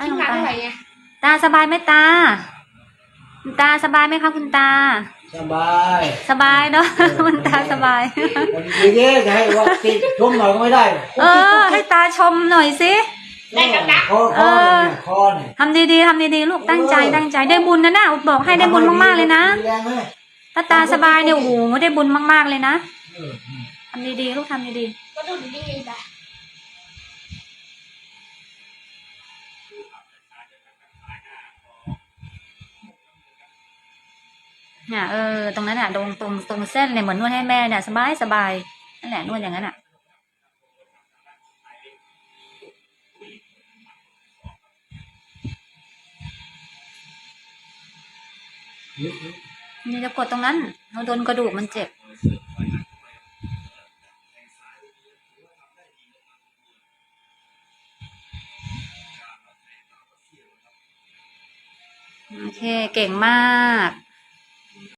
ลงหนักไปเท่าไหร่ไงตาสบายไหมตา คุณตาสบายไหมคะคุณตา สบายสบายเนาะคุณตาสบายดีเด้จะให้ว่าติดชมหน่อยก็ไม่ได้ เออ ให้ตาชมหน่อยสิได้กับนักคอคอเนี่ยคอเนี่ยทำดีๆทำดีๆลูกตั้งใจตั้งใจได้บุญนะนะบอกให้ได้บุญมากๆเลยนะมีแรงไหมถ้าตาสบายเนี่ยโอ้โหได้บุญมากๆเลยนะเออทำดีๆลูกทำดีก็ดูดีๆจ้ะ เนี่ยเออตรงนั้นอะตรงตรงตรงเส้นเนี่ยเหมือนนวดให้แม่เนี่ยสบายสบายนั่นแหละนวดอย่างนั้นอะนี่จะกดตรงนั้นเราโดนกระดูกมันเจ็บโอเค เก่งมาก